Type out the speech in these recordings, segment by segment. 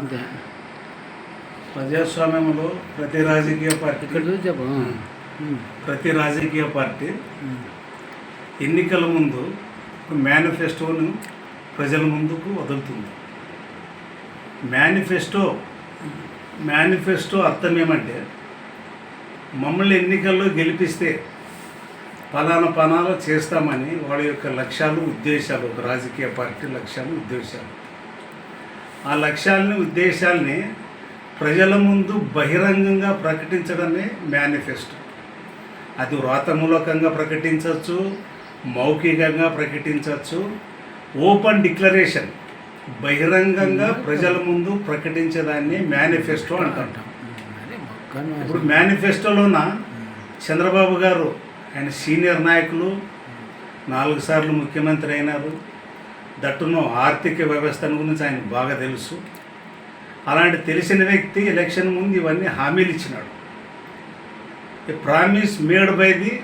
అంతే ప్రజాస్వామ్యంలో ప్రతి రాజకీయ పార్టీ ఇక్కడ చెప్పు. ప్రతి రాజకీయ పార్టీ. ఎన్నికల ముందు ఒక మేనిఫెస్టోను ప్రజల ముందుకు వదులుతుంది మేనిఫెస్టో మేనిఫెస్టో అర్థం ఏమంటే మమ్మల్ని ఎన్నికల్లో గెలిపిస్తే ఫలానా పనాలు చేస్తామని వాళ్ళ యొక్క లక్ష్యాలు ఉద్దేశాలు ఒక రాజకీయ పార్టీ లక్ష్యాలు ఉద్దేశాలు ఆ లక్ష్యాలని ఉద్దేశాలని ప్రజల ముందు బహిరంగంగా ప్రకటించడమే మేనిఫెస్టో. అది వ్రాతమూలకంగా ప్రకటించవచ్చు మౌఖికంగా ప్రకటించవచ్చు ఓపెన్ డిక్లరేషన్ బహిరంగంగా ప్రజల ముందు ప్రకటించేదాన్ని మేనిఫెస్టో అంటాం. అదే మొక్కను ఇప్పుడు మేనిఫెస్టోలోన చంద్రబాబు గారు ఆయన సీనియర్ నాయకులు నాలుగు సార్లు ముఖ్యమంత్రి అయినారు. దట్టును ఆర్థిక వ్యవస్థను గురించి ఆయన బాగా తెలుసు. అలాంటి తెలిసిన వ్యక్తి ఎలక్షన్ ముందు ఇవన్నీ హామీలు ఇచ్చినాడు. Promise made by the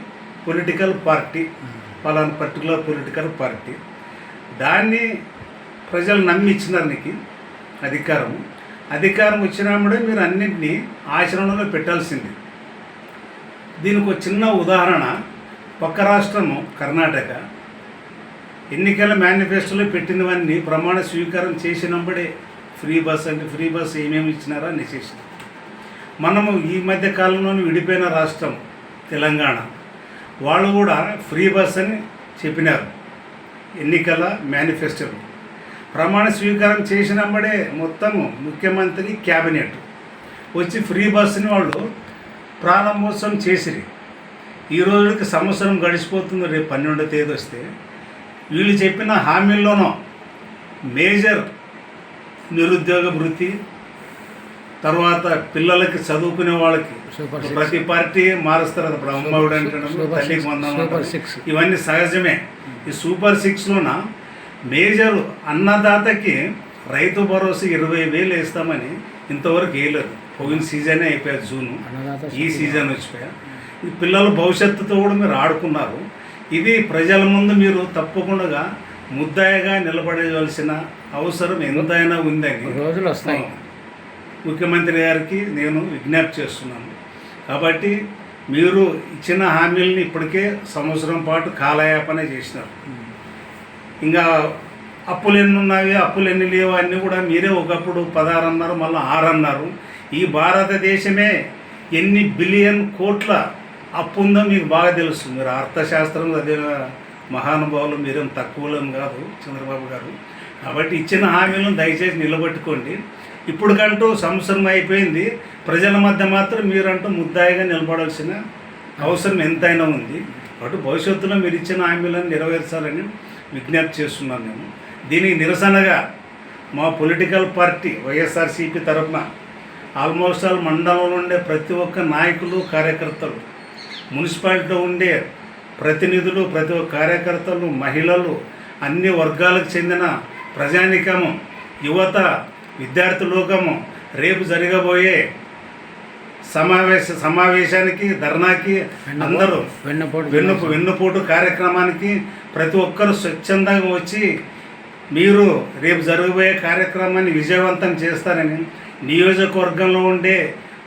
political party పలానా పర్టికులర్ పొలిటికల్ పార్టీ దాన్ని ప్రజలు నమ్మి ఇచ్చినారు నీకు అధికారం. అధికారం వచ్చినప్పుడే మీరు అన్నింటినీ ఆచరణలో పెట్టాల్సింది. దీనికి ఒక చిన్న ఉదాహరణ పక్క రాష్ట్రము కర్ణాటక. ఎన్నికల మేనిఫెస్టోలో పెట్టినవన్నీ ప్రమాణ స్వీకారం చేసినప్పుడే ఫ్రీ బస్ అంటే ఫ్రీ బస్ ఏమేమి ఇచ్చినారా అని చేసిన. మనము ఈ మధ్య కాలంలోనే విడిపోయిన రాష్ట్రం తెలంగాణ. వాళ్ళు కూడా ఫ్రీ బస్ అని చెప్పినారు ఎన్నికల మేనిఫెస్టోలో. ప్రమాణ స్వీకారం చేసినప్పుడే మొత్తము ముఖ్యమంత్రి క్యాబినెట్ వచ్చి ఫ్రీ బస్సుని వాళ్ళు ప్రారంభోత్సవం చేసిరి. ఈ రోజుకి సంవత్సరం గడిచిపోతుంది రేపు పన్నెండో తేదీ వస్తే. వీళ్ళు చెప్పిన హామీల్లోనూ మేజర్ నిరుద్యోగ వృత్తి తర్వాత పిల్లలకి చదువుకునే వాళ్ళకి ప్రతి పార్టీ మారుస్తారు అది బ్రహ్మవుడు అంటడం తల్లికి. వందనం. సిక్స్. ఇవన్నీ సహజమే. ఈ సూపర్ సిక్స్లోన మేజర్ అన్నదాతకి రైతు భరోసా ఇరవై వేలు వేస్తామని ఇంతవరకు వేయలేదు. పోయిన సీజనే అయిపోయారు జూను. ఈ సీజన్ వచ్చిపోయా. ఈ పిల్లల భవిష్యత్తుతో కూడా మీరు ఆడుకున్నారు. ఇది ప్రజల ముందు మీరు తప్పకుండా ముద్దాయిగా నిలబడవలసిన అవసరం ఎంతైనా ఉందని రోజులు వస్తాయి. ముఖ్యమంత్రి గారికి నేను విజ్ఞప్తి చేస్తున్నాను. కాబట్టి మీరు ఇచ్చిన హామీలని ఇప్పటికే సంవత్సరం పాటు కాలయాపన చేసినారు. ఇంకా అప్పులు ఎన్ని ఉన్నాయి అప్పులు ఎన్ని లేవు అన్నీ కూడా మీరే ఒకప్పుడు పదహారు అన్నారు మళ్ళీ ఆరు అన్నారు ఈ భారతదేశమే ఎన్ని బిలియన్ కోట్ల అప్పు ఉందో మీకు బాగా తెలుసు. మీరు అర్థశాస్త్రం అదే మహానుభావులు మీరేం తక్కువలేం కాదు చంద్రబాబు గారు. కాబట్టి ఇచ్చిన హామీలను దయచేసి నిలబెట్టుకోండి. ఇప్పటికంటూ సంవత్సరం అయిపోయింది. ప్రజల మధ్య మాత్రం మీరంటూ ముద్దాయిగా నిలబడాల్సిన అవసరం ఎంతైనా ఉంది. కాబట్టి భవిష్యత్తులో మీరు ఇచ్చిన హామీలను నెరవేర్చాలని విజ్ఞప్తి చేస్తున్నాను నేను. దీనికి నిరసనగా మా పొలిటికల్ పార్టీ వైఎస్ఆర్సీపీ తరఫున ఆల్మోస్ట్ ఆల్ మండలంలో ఉండే ప్రతి ఒక్క నాయకులు కార్యకర్తలు మున్సిపాలిటీలో ఉండే ప్రతినిధులు ప్రతి ఒక్క కార్యకర్తలు మహిళలు అన్ని వర్గాలకు చెందిన ప్రజానికము యువత విద్యార్థి లోకము రేపు జరగబోయే సమావేశ సమావేశానికి ధర్నాకి అందరూ వెన్నపోటు వెన్నుపు వెన్నుపోటు కార్యక్రమానికి ప్రతి ఒక్కరు స్వచ్ఛందంగా వచ్చి మీరు రేపు జరగబోయే కార్యక్రమాన్ని విజయవంతం చేస్తారని నియోజకవర్గంలో ఉండే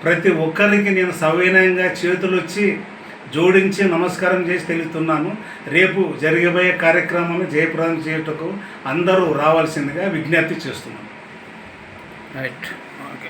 ప్రతి ఒక్కరికి నేను సవినయంగా చేతులు వచ్చి జోడించి నమస్కారం చేసి తెలుస్తున్నాను రేపు జరగబోయే కార్యక్రమాన్ని జయప్రదం చేయుటకు అందరూ రావాల్సిందిగా విజ్ఞప్తి చేస్తున్నాను. Right okay